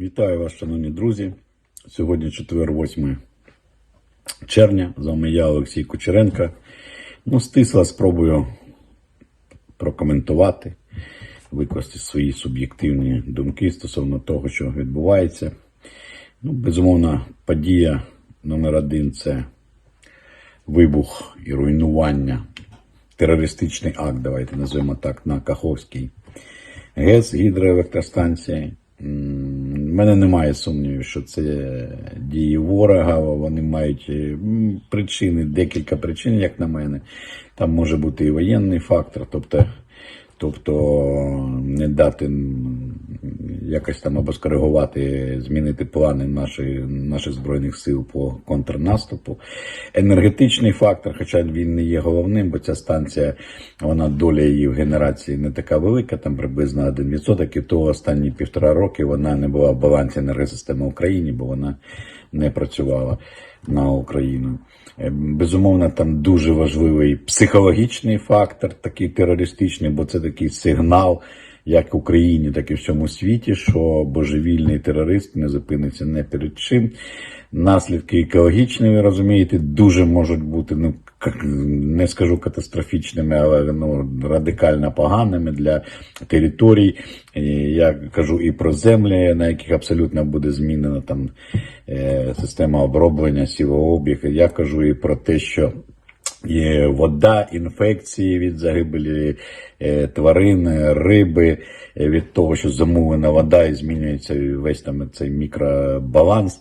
Вітаю вас, шановні друзі. Сьогодні четвер, 8 червня. З вами я, Олексій Кучеренко. Ну, стисла спробую прокоментувати, викласти свої суб'єктивні думки стосовно того, що відбувається. Ну, безумовно, подія номер один це вибух і руйнування, терористичний акт, давайте назвемо так, на Каховській ГЕС гідроелектростанції. Мене немає сумнівів, що це дії ворога. Вони мають е, причини, декілька причин, як на мене. Там може бути і воєнний фактор, тобто, тобто не дати якось там або скоригувати, змінити плани нашої, наших збройних сил по контрнаступу. Енергетичний фактор, хоча він не є головним, бо ця станція, вона доля її в генерації не така велика, там приблизно 1%, і то останні півтора роки вона не була в балансі енергосистеми України, бо вона не працювала на Україну. Е, Безумовно, там дуже важливий психологічний фактор, такий терористичний, бо це такий сигнал як в Україні, так і в всьому світі, що божевільний терорист не зупиниться не перед чим. Наслідки екологічні, ви розумієте, дуже можуть бути, ну не скажу катастрофічними, але ну, радикально поганими для територій. Я кажу і про землі, на яких абсолютно буде змінена там е, система оброблення, сівообіг. Я кажу і про те, що вода, інфекції від загибелі е, тварин, риби, е, від того, що замулена вода і змінюється весь там цей мікробаланс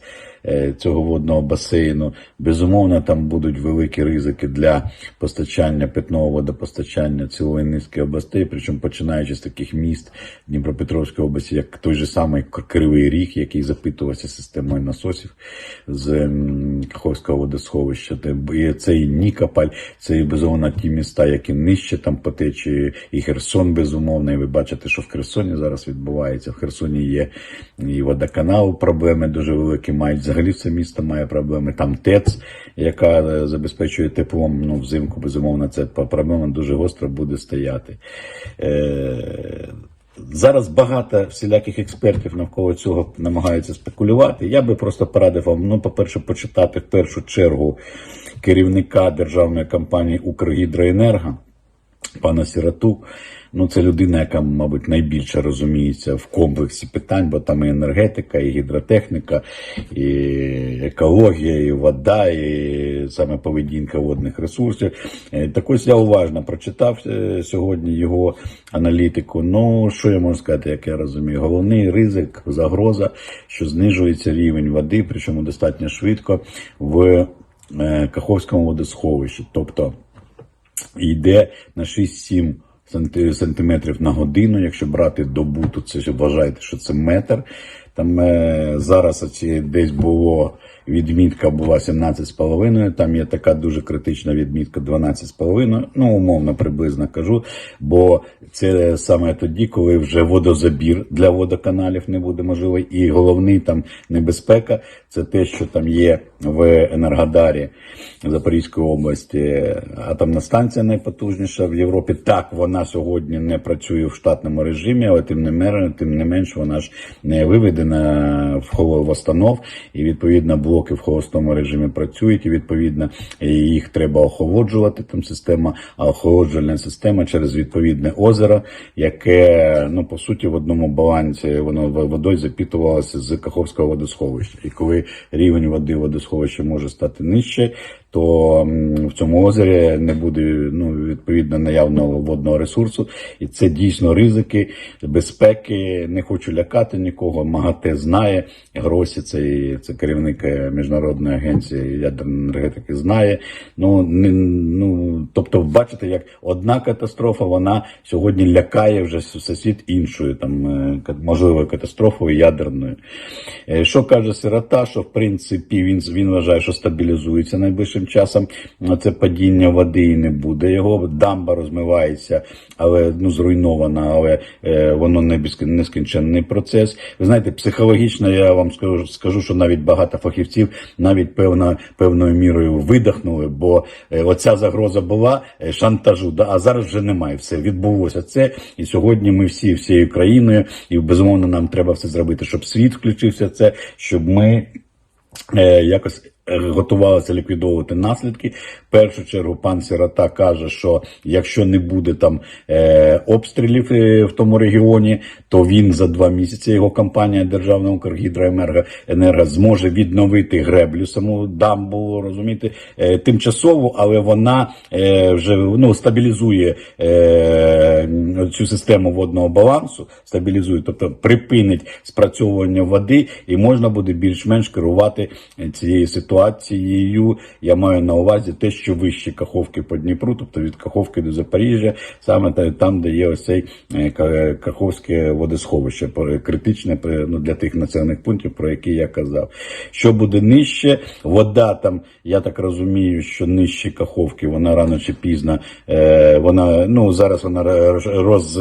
цього водного басейну. Безумовно, там будуть великі ризики для постачання питного водопостачання цілої низки областей, причому починаючи з таких міст Дніпропетровської області, як той же самий Кривий Ріг, який запитувався системою насосів з Каховського водосховища. Це і Нікополь, це і безумовно ті міста, які нижче там по течії, і Херсон, безумовно. І ви бачите, що в Херсоні зараз відбувається. В Херсоні є і водоканал, проблеми дуже великі мають. Взагалі це місто має проблеми. Там ТЕЦ, яка е, забезпечує теплом. Ну, взимку, безумовно, це проблема дуже гостро буде стояти. Е, Зараз багато всіляких експертів навколо цього намагаються спекулювати. Я би просто порадив вам, ну, по-перше, почитати в першу чергу керівника державної компанії Укргідроенерго пана Сіроту. Ну, це людина, яка, мабуть, найбільше розуміється в комплексі питань, бо там і енергетика, і гідротехніка, і екологія, і вода, і саме поведінка водних ресурсів. Е, Так ось я уважно прочитав е, сьогодні його аналітику. Ну, що я можу сказати, як я розумію? Головний ризик, загроза, що знижується рівень води, причому достатньо швидко в е, Каховському водосховищі. Тобто йде на 6-7 санти- сантиметрів на годину. Якщо брати добу, то це вважаєте, що це метр. Там е, зараз оці десь було відмітка була 17,5, там є така дуже критична відмітка 12,5, ну умовно приблизно кажу, бо це саме тоді, коли вже водозабір для водоканалів не буде можливий. І головний там небезпека це те, що там є в Енергодарі Запорізької області атомна станція найпотужніша в Європі. Так, вона сьогодні не працює в штатному режимі, але тим не менш, тим не менш вона ж не виведена в холовостанов, і відповідно блоки в холостому режимі працюють, і відповідно їх треба охолоджувати. Там система, а охолоджувальна система через відповідне озеро, яке ну по суті в одному балансі воно водою запітувалося з Каховського водосховища. І коли рівень води водосховища може стати нижче, то в цьому озері не буде ну відповідно наявного водного ресурсу, і це дійсно ризики безпеки. Не хочу лякати нікого. МАГАТЕ знає Гросі, це, це керівник міжнародної агенції ядерної енергетики. Знає. Ну не ну тобто, бачите, як одна катастрофа вона сьогодні лякає вже сусід іншою, там е, можливою катастрофою ядерною. Е, Що каже сирота, що в принципі він він вважає, що стабілізується найближчим часом. Це падіння води і не буде. Його дамба розмивається, але ну зруйнована, але е, воно не нескінченний процес. Ви знаєте, психологічно я вам скажу, скажу, що навіть багато фахівців фахівців навіть певно, певною мірою видихнули, бо е, оця загроза була е, шантажу, да, а зараз вже немає. Все відбулося це. І сьогодні ми всі всією країною, і безумовно нам треба все зробити, щоб світ включився це, щоб ми е, якось готувалися ліквідовувати наслідки. В першу чергу пан Сирота каже, що якщо не буде там е, обстрілів е, в тому регіоні, то він за два місяці його компанія Державна Укргідроенерго енерго зможе відновити греблю саму дамбу, розумієте, е, тимчасово, але вона е, вже ну, стабілізує е, цю систему водного балансу, стабілізує, тобто припинить спрацьовування води, і можна буде більш-менш керувати е, цією ситуацією. Я маю на увазі те, що вище Каховки по Дніпру, тобто від Каховки до Запоріжжя, саме там, де є ось цей е, Каховське водосховище, критичне ну, для тих населених пунктів, про які я казав. Що буде нижче, вода там, я так розумію, що нижче Каховки, вона рано чи пізно, е, вона ну зараз вона роз,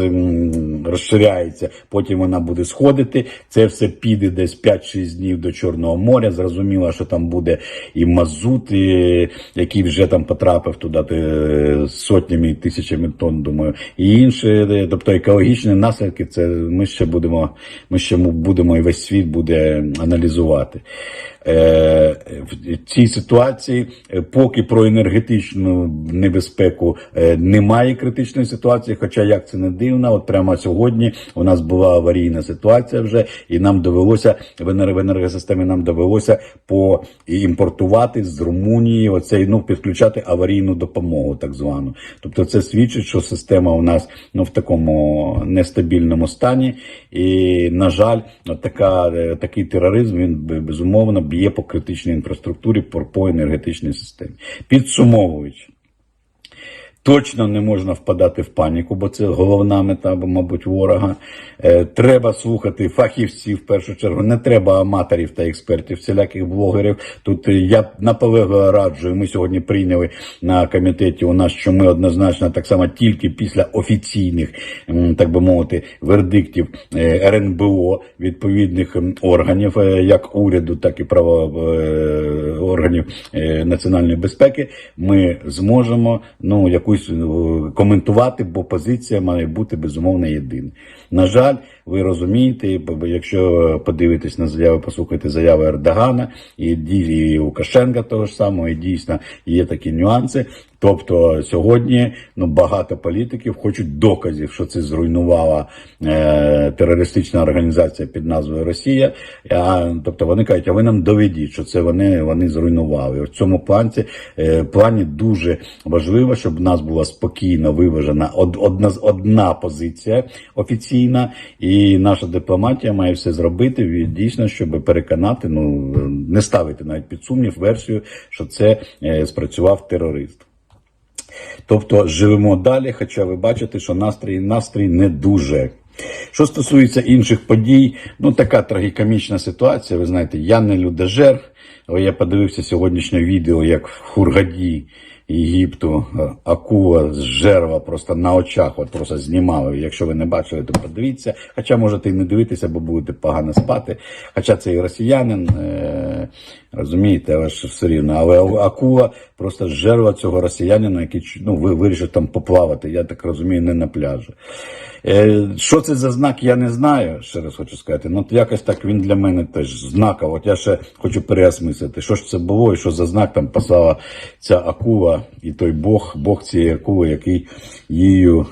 розширяється, потім вона буде сходити. Це все піде десь 5-6 днів до Чорного моря. Зрозуміло, що там буде і мазут, і, який вже там потрапив туди е, сотнями і тисячами тонн, думаю, і інше, е, тобто екологічні наслідки, це ми ще будемо, ми ще будемо і весь світ буде аналізувати. Е, в цій ситуації, е, поки про енергетичну небезпеку е, немає критичної ситуації, хоча як це не дивно, от прямо сьогодні у нас була аварійна ситуація вже, і нам довелося в енер- енергосистемі нам довелося по імпортувати з Румунії оцей ну підключати аварійну допомогу, так звану. Тобто, це свідчить, що система у нас ну в такому нестабільному стані, і на жаль, така е, такий тероризм він б- безумовно б'є по критичній інфраструктурі, по енергетичній системі. Підсумовуючи. Точно не можна впадати в паніку, бо це головна мета, мабуть, ворога. Е, треба слухати фахівців в першу чергу. Не треба аматорів та експертів, всіляких блогерів. Тут я наполегливо раджу. і Ми сьогодні прийняли на комітеті у нас, що ми однозначно так само тільки після офіційних, так би мовити, вердиктів е, РНБО відповідних органів, е, як уряду, так і право органів національної безпеки, ми зможемо ну якусь е, коментувати, бо позиція має бути безумовно єдина. На жаль, ви розумієте, якщо подивитись на заяви, послухайте заяви Ердогана і дії Лукашенка того ж самого, і дійсно є такі нюанси. Тобто сьогодні ну багато політиків хочуть доказів, що це зруйнувала е, терористична організація під назвою Росія. А, тобто вони кажуть, а ви нам доведіть, що це вони, вони зруйнували. В цьому плані, е, плані дуже важливо, щоб в нас була спокійно виважена од, одна одна позиція офіційна, і наша дипломатія має все зробити дійсно, щоб переконати, ну не ставити навіть під сумнів версію, що це е, спрацював терорист. Тобто живемо далі, хоча ви бачите, що настрій, настрій не дуже. Що стосується інших подій, ну така трагікомічна ситуація. Ви знаєте, я не людожер, але я подивився сьогоднішнє відео, як в Хургаді Єгипту е, акула з жерва просто на очах, от просто знімали. Якщо ви не бачили, то подивіться. Хоча можете і не дивитися, бо будете погано спати. Хоча це і росіянин, е, розумієте, але ж все рівно. Але акула просто з жерва цього росіянина, який ну, ви- вирішив там поплавати, я так розумію, не на пляжі. Е, що це за знак, я не знаю, ще раз хочу сказати. Ну, якось так він для мене теж знаков. От я ще хочу переосмислити, що ж це було і що за знак там послала ця акула і той Бог, Бог цієї акули, який її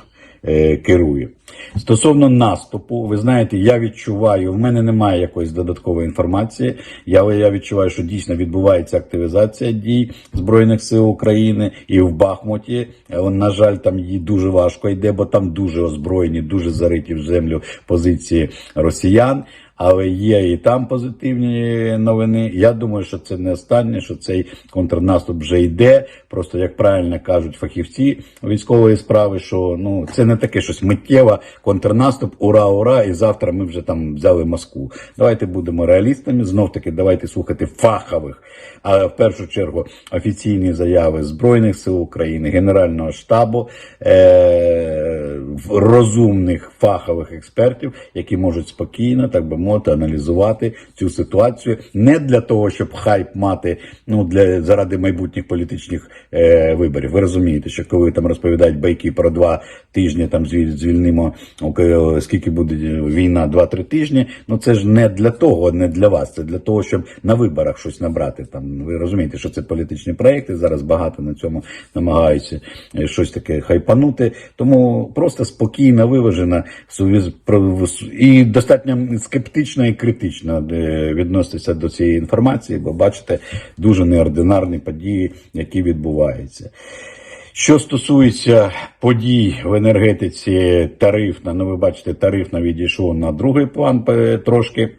е, керує. Стосовно наступу, ви знаєте, я відчуваю, в мене немає якоїсь додаткової інформації. Я, я відчуваю, що дійсно відбувається активізація дій Збройних сил України і в Бахмуті. Е, На жаль, там їй дуже важко йде, бо там дуже озброєні, дуже зариті в землю позиції росіян. Але є і там позитивні новини. Я думаю, що це не останнє, що цей контрнаступ вже йде. Просто як правильно кажуть фахівці військової справи, що ну це не таке щось миттєве, контрнаступ, ура, ура, і завтра ми вже там взяли Москву. Давайте будемо реалістами. Знов таки, давайте слухати фахових, а в першу чергу офіційні заяви Збройних сил України, Генерального штабу, е- розумних фахових експертів, які можуть спокійно, так би можете аналізувати цю ситуацію не для того, щоб хайп мати ну для заради майбутніх політичних е, виборів. Ви розумієте, що коли там розповідають байки про два тижні, там звільнимо оке- скільки буде війна, два-три тижні. Ну це ж не для того, не для вас. Це для того, щоб на виборах щось набрати. Там ви розумієте, що це політичні проекти. Зараз багато на цьому намагаються е, щось таке хайпанути. Тому просто спокійно, виважена і достатньо скептично і критично е, відноситися до цієї інформації, бо бачите дуже неординарні події, які відбуваються. Що стосується подій в енергетиці, тарифна, ну ви бачите, тарифна відійшов на другий план е, трошки.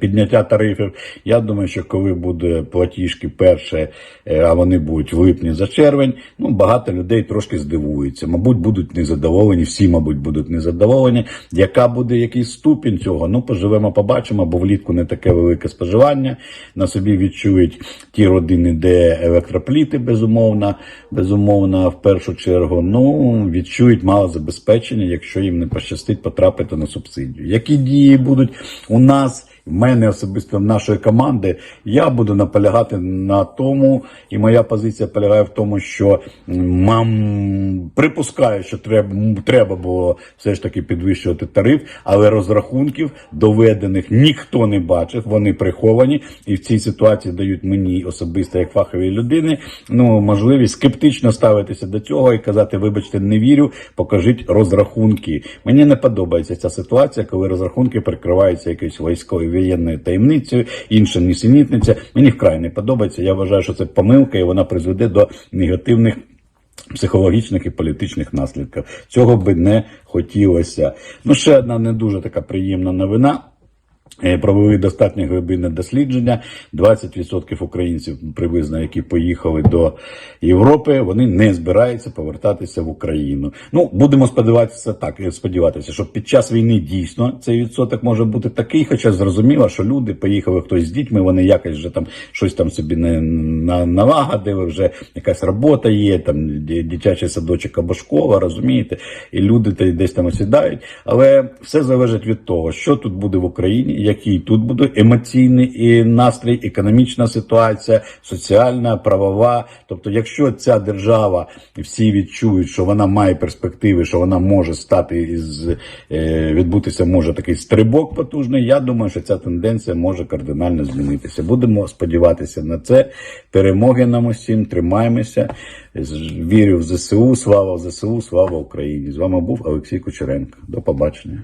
Підняття тарифів. Я думаю, що коли буде платіжки перше, е, а вони будуть в липні за червень, ну багато людей трошки здивуються. Мабуть, будуть незадоволені, всі, мабуть, будуть незадоволені. Яка буде якийсь ступінь цього? Ну, поживемо, побачимо, бо влітку не таке велике споживання. На собі відчують ті родини, де електропліти, безумовно, безумовно, в першу чергу. Ну, відчують мало забезпечення, якщо їм не пощастить потрапити на субсидію. Які дії будуть у нас? В мене особисто нашої команди я буду наполягати на тому, і моя позиція полягає в тому, що мам припускаю, що треба, треба було все ж таки підвищувати тариф, але розрахунків доведених ніхто не бачив, вони приховані, і в цій ситуації дають мені особисто як фаховій людини ну можливість скептично ставитися до цього і казати, вибачте, не вірю, покажіть розрахунки. Мені не подобається ця ситуація, коли розрахунки прикриваються якоюсь військовою воєнною таємницею, інша нісенітниця. Мені вкрай не подобається. Я вважаю, що це помилка, і вона призведе до негативних. Психологічних і політичних наслідків цього би не хотілося. Ну ще одна не дуже така приємна новина. Е, Провели достатньо глибинне дослідження. 20% українців приблизно, які поїхали до Європи, вони не збираються повертатися в Україну. Ну будемо сподіватися так. е, Сподіватися, що під час війни дійсно цей відсоток може бути такий, хоча зрозуміло, що люди поїхали хтось з дітьми, вони якось вже там щось там собі не налагодили, вже якась робота є, там дитячий садочок або школа, розумієте, і люди десь там осідають. Але все залежить від того, що тут буде в Україні, який тут буде емоційний настрій, економічна ситуація, соціальна, правова. Тобто, якщо ця держава всі відчують, що вона має перспективи, що вона може стати із е, відбутися, може такий стрибок потужний. Я думаю, що ця тенденція може кардинально змінитися. Будемо сподіватися на це. Перемоги нам усім, тримаємося. Вірю в ЗСУ. Слава ЗСУ, слава Україні! З вами був Олексій Кучеренко. До побачення.